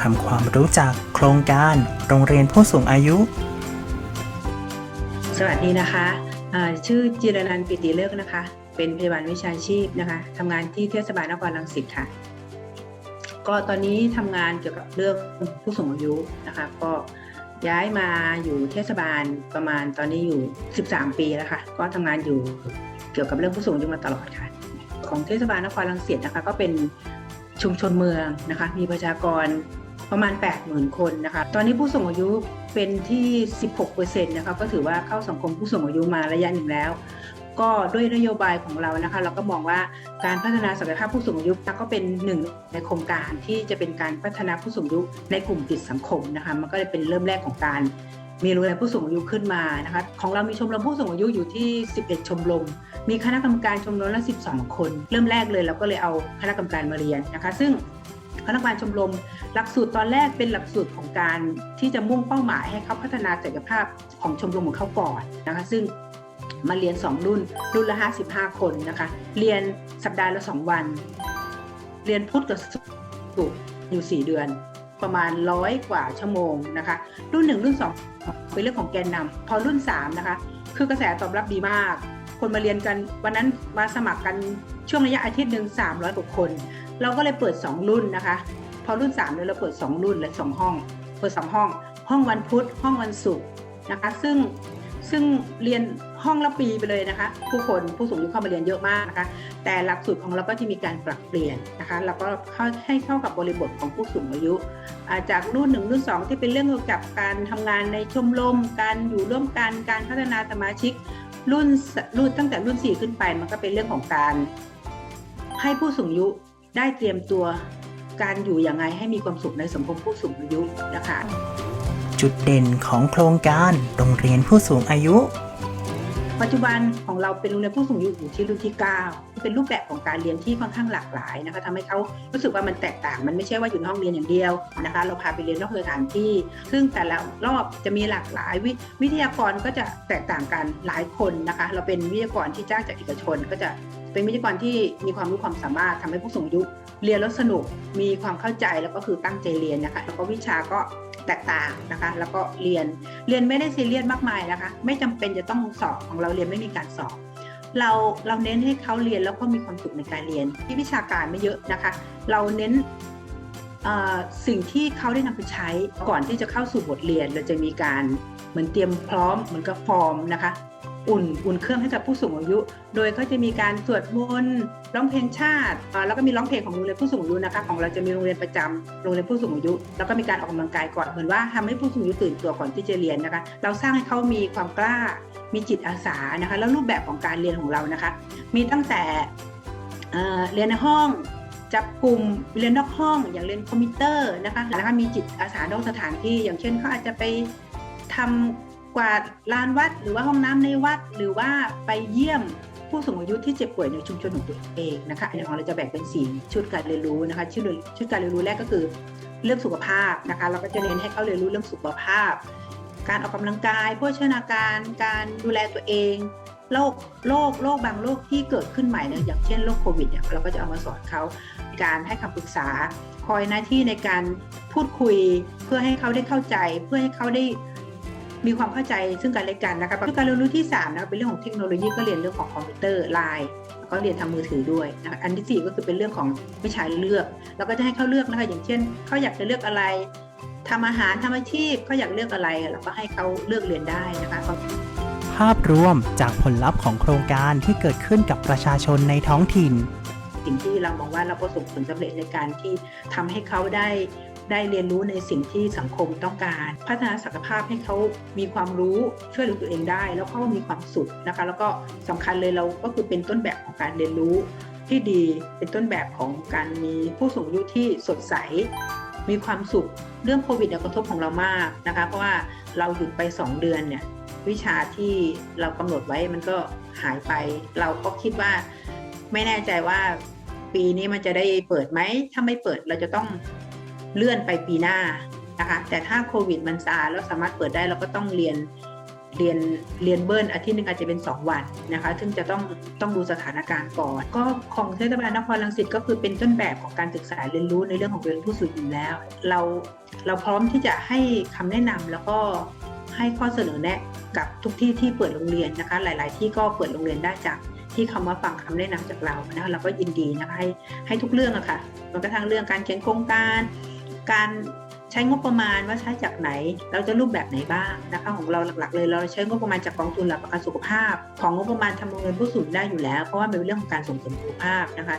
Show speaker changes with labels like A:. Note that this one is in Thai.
A: ทำความรู้จักโครงการโรงเรียนผู้สูงอายุ
B: สวัสดีนะคะชื่อจิรนันท์ปิติเลิกนะคะ เป็นพยาบาลวิชาชีพนะคะทำงานที่เทศบาลนครรังสิตค่ะ ก็ตอนนี้ทำงานเกี่ยวกับเรื่องผู้สูงอายุนะคะ ก็ย้ายมาอยู่เทศบาลประมาณตอนนี้อยู่ 13 ปีแล้วค่ะ ก็ทำงานอยู่เกี่ยวกับเรื่องผู้สูงอายุมาตลอดค่ะ ของเทศบาลนครรังสิตนะคะ ก็เป็นชุมชนเมืองนะคะ มีประชากร ประมาณ 80,000 คนนะคะ ตอนนี้ผู้สูงอายุเป็นที่ 16%นะคะก็ถือว่าเข้าสังคมผู้สูงอายุมาระยะหนึ่งแล้ว ก็ด้วยนโยบายของเรานะคะ เราก็มองว่าการพัฒนาศักยภาพผู้สูงอายุก็เป็นหนึ่งในโครงการที่จะเป็นการพัฒนาผู้สูงอายุในกลุ่มติดสังคมนะคะ มันก็เลยเป็นเริ่มแรกของการมีโรงเรียผู้สูงอายุขึ้นมานะคะของเรามีชมรมผู้สูงอายุอยู่ที่ 11 ชมรม มีคณะกรรมการชมรมละ 12 คน เริ่มแรกเลยเราก็เลยเอาคณะกรรมการมาเรียนนะคะ ซึ่ง คณะกรรมการชมรม หลักสูตรตอนแรกเป็นหลักสูตรของการที่จะมุ่งเป้าหมายให้เขาพัฒนาศักยภาพของชมรมของเขาก่อนนะคะ ซึ่งมาเรียน 2 รุ่น รุ่นละ 55 คนนะคะ เรียนสัปดาห์ละ 2 วัน เรียนพุธกับศุกร์อยู่ 4 เดือน ประมาณร้อยกว่าชั่วโมงนะคะ รุ่น 1 รุ่น 2 เป็นเรื่องของแกนนำพอรุ่น 3 นะคะ คือกระแสตอบรับดีมาก คนมาเรียนกันวันนั้นมาสมัครกันช่วงระยะอาทิตย์หนึ่ง300กว่าคน เราก็เลยเปิด 2 รุ่นนะคะ พอรุ่น3เนี่ยเราเปิด 2 รุ่นและ2ห้อง เปิด 2 ห้อง ห้องวันพุธห้องวันศุกร์นะคะ ซึ่งซึ่งเรียนห้องละปีไปเลยนะคะ ผู้คนผู้สูงอายุเข้ามาเรียนเยอะมากนะคะ แต่หลักสูตรของเราก็จะมีการปรับเปลี่ยนนะคะแล้วก็เข้าให้เข้ากับบริบทของผู้สูงอายุาจากรุ่นหนึ่งรุ่นสองที่เป็นเรื่องเกี่ยวกับการทำงานในชมรมการอยู่ร่วมกันการพัฒนาสมาชิกรุ่นรุ่นตั้งแต่รุ่น 4 ขึ้นไป มันก็เป็นเรื่องของการให้ผู้สูงอายุ ได้เตรียมตัวการอยู่อย่างไรให้มีความสุขในสังคมผู้สูงอายุนะคะ
A: จุดเด่นของโครงการโรงเรียนผู้สูงอายุ
B: ปัจจุบันของเราเป็นโรงเรียนผู้สูงอายุอยู่ที่รุ่นที่ 9 เป็นรูปแบบของการเรียนที่ค่อนข้างหลากหลายนะคะทำให้เขารู้สึกว่ามันแตกต่าง มันไม่ใช่ว่าอยู่ในห้องเรียนอย่างเดียวนะคะ เราพาไปเรียนนอกสถานที่ ซึ่งแต่ละรอบจะมีหลากหลาย วิวิทยากรก็จะแตกต่างกันหลายคนนะคะ เราเป็นวิทยากรที่จ้างจากเอกชนก็จะ เป็นวิทยากรที่มีความรู้ความสามารถทำให้ผู้สูงอายุเรียนแล้วสนุกมีความเข้าใจแล้วก็คือตั้งใจเรียนนะคะแล้วก็วิชาก็แตกต่างนะคะ แล้วก็เรียนเรียนไม่ได้ซีเรียสมากมายนะคะ ไม่จำเป็นจะต้องสอบของเราเรียนไม่มีการสอบ เราเราเน้นให้เขาเรียนแล้วก็มีความสุขในการเรียน ที่วิชาการไม่เยอะนะคะ เราเน้นสิ่งที่เขาได้นำไปใช้ก่อนที่จะเข้าสู่บทเรียน เราจะมีการเหมือนเตรียมพร้อมเหมือนกับฟอร์มนะคะ อุ่นอุ่นเครื่องให้กับผู้สูงอายุ โดยก็จะมีการสวดมนต์ร้องเพลงชาติแล้วก็มีร้องเพลงของโรงเรียนผู้สูงอายุนะคะของเราจะมีโรงเรียนประจำโรงเรียนผู้สูงอายุ แล้วก็มีการออกกำลังกายก่อนเหมือนว่าทำให้ผู้สูงอายุตื่นตัวก่อนที่จะเรียนนะคะ เราสร้างให้เขามีความกล้ามีจิตอาสานะคะ แล้วรูปแบบของการเรียนของเรานะคะ มีตั้งแต่เเรียนในห้องจับกลุ่มเรียนนอกห้อง อย่างเรียนคอมพิวเตอร์นะคะแล้วก็มีจิตอาสานอกสถานที่ อย่างเช่นเขาอาจจะไปทำ กวาดลานวัดหรือว่าห้องน้ำในวัด หรือว่าไปเยี่ยมผู้สูงอายุที่เจ็บป่วยในชุมชนของตัวเองนะคะอันนี้ของเราจะแบ่งเป็นสี่ชุดการเรียนรู้นะคะชุดชุดการเรียนรู้แรกก็คือเรื่องสุขภาพนะคะ เราก็จะเน้นให้เขาเรียนรู้เรื่องสุขภาพ การออกกำลังกายโภชนาการ การดูแลตัวเองโรคโรคโรคบางโรคที่เกิดขึ้นใหม่เนี่ยอย่างเช่นโรคโควิดเนี่ยเราก็จะเอามาสอนเขาการให้คำปรึกษา คอยหน้าที่ในการพูดคุยเพื่อให้เขาได้เข้าใจ เพื่อให้เขาได้ มีความเข้าใจซึ่งกันและกันนะคะการเรียนรู้ที่3นะคะเป็นเรื่องของเทคโนโลยีก็เรียนเรื่องของคอมพิวเตอร์ไลน์ก็เรียนทางมือถือด้วยนะคะอันที่สี่ก็คือเป็นเรื่องของวิชาเลือก แล้วก็จะให้เขาเลือกนะคะอย่างเช่นเขาอยากจะเลือกอะไรทำอาหารทำอาชีพเขาอยากเลือกอะไรเราก็ให้เขาเลือกเรียนได้นะคะ
A: ภาพรวมจากผลลัพธ์ของโครงการที่เกิดขึ้นกับประชาชนในท้องถิ่น
B: สิ่งที่เรามองว่าเราประสบผลสำเร็จในการที่ทำให้เขาได้ ได้เรียนรู้ในสิ่งที่สังคมต้องการ พัฒนาศักยภาพให้เขามีความรู้ช่วยเหลือตัวเองได้ แล้วเขามีความสุขนะคะ แล้วก็สำคัญเลยเราก็คือเป็นต้นแบบของการเรียนรู้ที่ดีเป็นต้นแบบของการมีผู้สูงอายุที่สดใส มีความสุขเรื่องโควิดเนี่ยกระทบของเรามากนะคะ เพราะว่าเราหยุดไป 2 เดือนเนี่ยวิชาที่เรากำหนดไว้มันก็หายไป เราก็คิดว่าไม่แน่ใจว่าปีนี้มันจะได้เปิดไหมถ้าไม่เปิดเราจะต้อง เลื่อนไปปีหน้านะคะแต่ถ้าโควิดมันซาแล้วสามารถเปิดได้เราก็ต้องเรียนเรียนเรียนเบิ้ลอาทิตย์หนึงอาจจะเป็น 2 วันนะคะซึ่งจะต้องต้องดูสถานการณ์ก่อน ก็ของเทศบาลนครรังสิตก็คือเป็นต้นแบบของการศึกษาเรียนรู้ในเรื่องของเรียนผู้สูงอายุแล้ว เราเราพร้อมที่จะให้คำแนะนำแล้วก็ให้ข้อเสนอแนะกับทุกที่ที่เปิดโรงเรียนนะคะ หลาย ๆ ที่ก็เปิดโรงเรียนได้จากที่เขามาฟังคำแนะนำจากเรานะคะเราก็ยินดีนะคะให้ให้ทุกเรื่องอะค่ะแม้กระทั่งเรื่องการเขียนโครงการ การใช้งบประมาณว่าใช้จากไหน เราจะรูปแบบไหนบ้างนะคะของเราหลักๆ เลยเราใช้งบประมาณจากกองทุนหลักประกันสุขภาพ ของงบประมาณทำโรงเรียนผู้สูงได้อยู่แล้ว เพราะว่าเป็นเรื่องของการส่งเสริมสุขภาพนะคะ